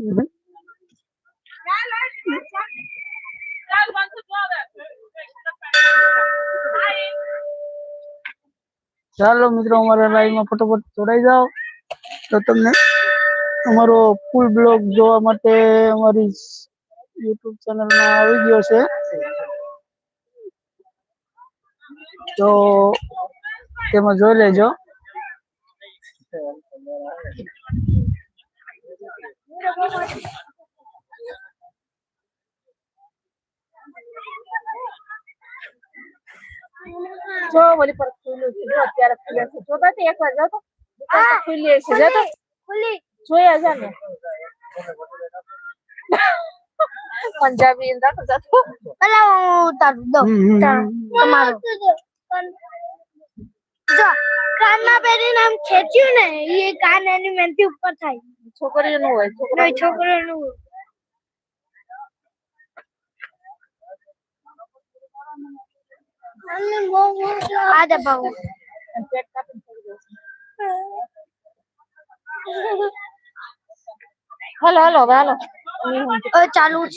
Mm-hmm. ચાલો મિત્રો, અમારા લાઈવમાં ફટોફટ જોડાઈ જાઓ. તો તમને અમારો ફૂલ બ્લોગ જોવા માટે અમારી યુટ્યુબ ચેનલમાં આવી ગયો છે. તો તેમાં જોઈ લેજો. જો ઓલી પર ખુલ્લું છે જો અત્યારે ખુલ્લે છે. જો તો એક વાર જાવ તો. દુકાન તો ખુલ્લી છે જો તો ખુલ્લી જોયા જા ને. પંજાબી અંદર તો જતો. પેલા હું તારું દઉં. તમારું. જો કાનમાં પહેરી આમ ખેંચ્યું ને એ કાન એની મહેનતી ઉપર થાય. છોકરીઓનું હોય છોકરા નહીં આ દબાવો હલો હાલો હવે હાલો ચાલુ